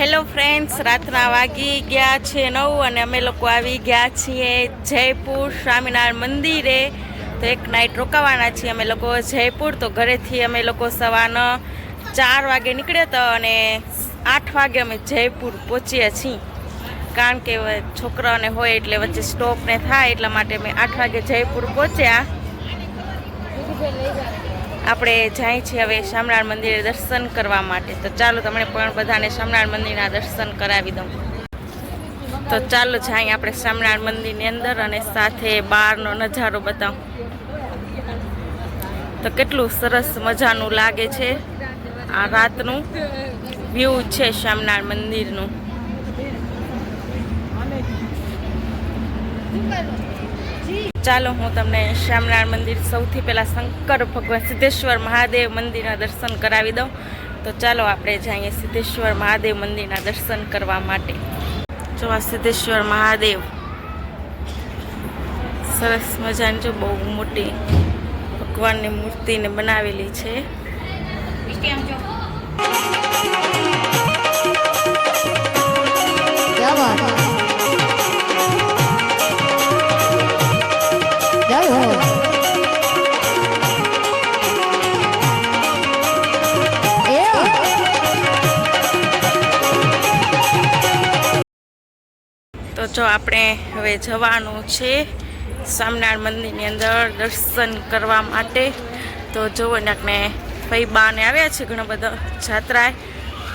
Hello friends રાતના વાગી ગયા છે નવ અને અમે લોકો આવી ગયા છીએ જયપુર સ્વામિનારાયણ મંદિરે. તો એક નાઇટ રોકાવાના છીએ અમે લોકો જયપુર. તો ઘરેથી અમે લોકો સવારના ચાર વાગે નીકળ્યા હતા અને આઠ વાગે અમે જયપુર પહોંચ્યા છીએ. કારણ કે છોકરાઓને હોય એટલે વચ્ચે સ્ટોપને થાય એટલા માટે અમે આઠ વાગે જયપુર પહોંચ્યા. આપણે જાય છીએ હવે શામળાળ મંદિરે દર્શન કરવા માટે. તો ચાલો તમને પણ બધાને શામળાળ મંદિરના દર્શન કરાવી દઉં. તો ચાલો જાય આપણે શામળાળ મંદિરની અંદર અને સાથે બહારનો નજારો બતાવું. તો કેટલું સરસ મજાનું લાગે છે આ રાતનું વ્યૂ છે શામનાળ મંદિરનું. ચાલો હું તમને શ્યામનારાયણ મંદિર સૌથી પહેલાં શંકર ભગવાન સિદ્ધેશ્વર મહાદેવ મંદિરના દર્શન કરાવી દઉં. તો ચાલો આપણે જઈએ સિદ્ધેશ્વર મહાદેવ મંદિરના દર્શન કરવા માટે. જો આ સિદ્ધેશ્વર મહાદેવ. સરસ મજાની જો બહુ મોટી ભગવાનની મૂર્તિને બનાવેલી છે. જો આપણે હવે જવાનું છે સ્વામિનારાયણ મંદિરની અંદર દર્શન કરવા માટે. તો જુઓ ને આપણે બાને આવ્યા છે ઘણા બધા જાત્રાએ.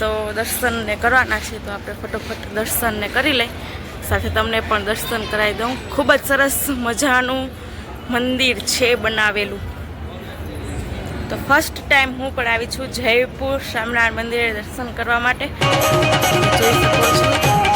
તો દર્શનને કરવાના છે તો આપણે ફટોફટ દર્શનને કરી લઈ. સાથે તમને પણ દર્શન કરાવી દઉં. ખૂબ જ સરસ મજાનું મંદિર છે બનાવેલું. તો ફર્સ્ટ ટાઈમ હું પણ આવી છું જયપુર સ્વામિનારાયણ મંદિરે દર્શન કરવા માટે. જોઈ શકો છો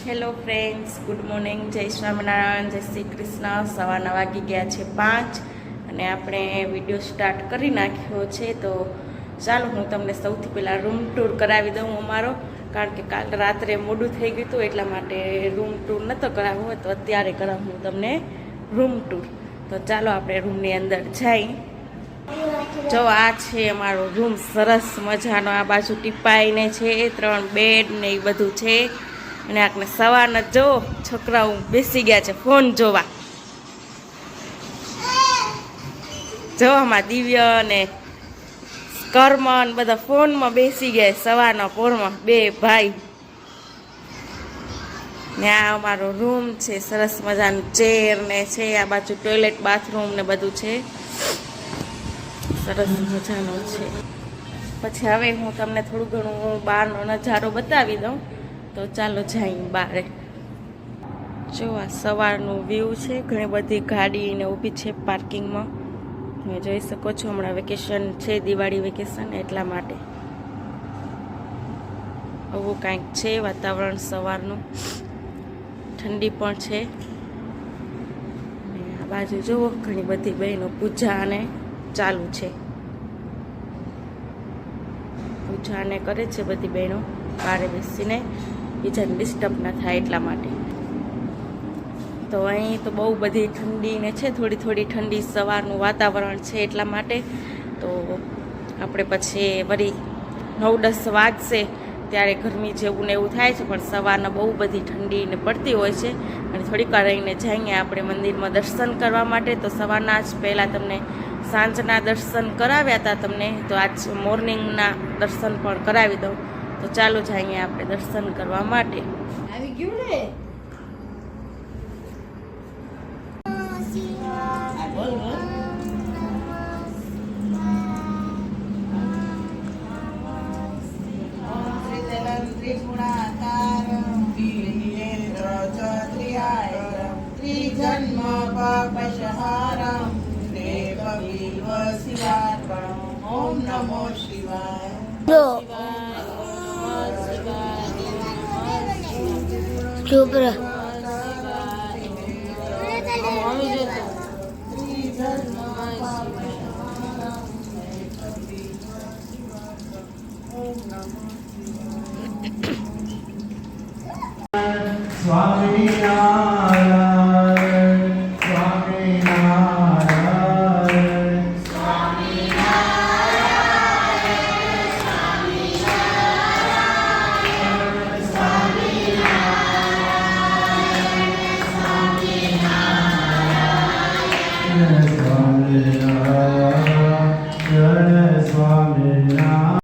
hello friends good morning જય સ્વામિનારાયણ જય શ્રી કૃષ્ણ સવારના વાગી ગયા છે પાંચ અને આપણે વીડિયો સ્ટાર્ટ કરી નાખ્યો છે. તો ચાલો, હું તમને સૌથી પહેલાં રૂમ ટૂર કરાવી દઉં અમારો. કારણ કે કાલ રાત્રે મોડું થઈ ગયું હતું, એટલા માટે રૂમ ટૂર નહોતો કરાવવો તો અત્યારે કરાવું હું તમને રૂમ ટૂર તો ચાલો, આપણે રૂમની અંદર જઈ. જો, આ છે અમારો રૂમ સરસ મજાનો. આ બાજુ ટીપાઈને છે, ત્રણ બેડ ને એ બધું છે. અને આપણે સવારના જો છોકરાઓ બેસી ગયા છે ફોન જોવા. જોવામાં દિવ્ય અને કર્મ ને બધા ફોનમાં બેસી ગયા સવારના પોરમાં બે ભાઈ. ને આ અમારો રૂમ છે, સરસ મજાનું ચેર ને છે, આ બાજુ ટોયલેટ બાથરૂમ ને બધું છે. સરસ મજાનો છે. પછી હવે હું તમને થોડું ઘણું બહારનો નજારો બતાવી દઉં. તો ચાલો જઈએ બારે. જો આ સવારનું વ્યૂ છે, ઘણી બધી ગાડીને ઊભી છે પાર્કિંગમાં તમે જોઈ શકો છો, હમણાં વેકેશન છે, દિવાળી વેકેશન એટલા માટે. આવું કાંઈક છે વાતાવરણ સવારનું. ઠંડી પણ છે. આ બાજુ જુઓ, ઘણી બધી બહેનો પૂજા અને ચાલુ છે. પૂજા અને કરે છે બધી બહેનો, બારે બેસીને. બીજાને ડિસ્ટર્બ ના થાય એટલા માટે. તો અહીં તો બહુ બધી ઠંડી ને છે, થોડી થોડી ઠંડી સવારનું વાતાવરણ છે એટલા માટે. તો આપણે પછી વળી નવ દસ વાગશે ત્યારે ગરમી જેવું ને એવું થાય છે, પણ સવારના બહુ બધી ઠંડી ને પડતી હોય છે. અને થોડીક વાર રહીને જઈએ આપણે મંદિરમાં દર્શન કરવા માટે. તો સવારના જ પહેલાં તમને સાંજના દર્શન કરાવ્યા હતા તમને. તો આજ મોર્નિંગના દર્શન પણ કરાવી દઉં. તો ચાલો જઈએ આપણે દર્શન કરવા માટે. આવી ગયું ને? ત્રિજન્મ પાપશહારમ દેવવિવ શિવાર્પણમ ઓમ નમો શિવાય ચૂપ રહે સ્વામિનારાયણ સ્વામિનારાયણ.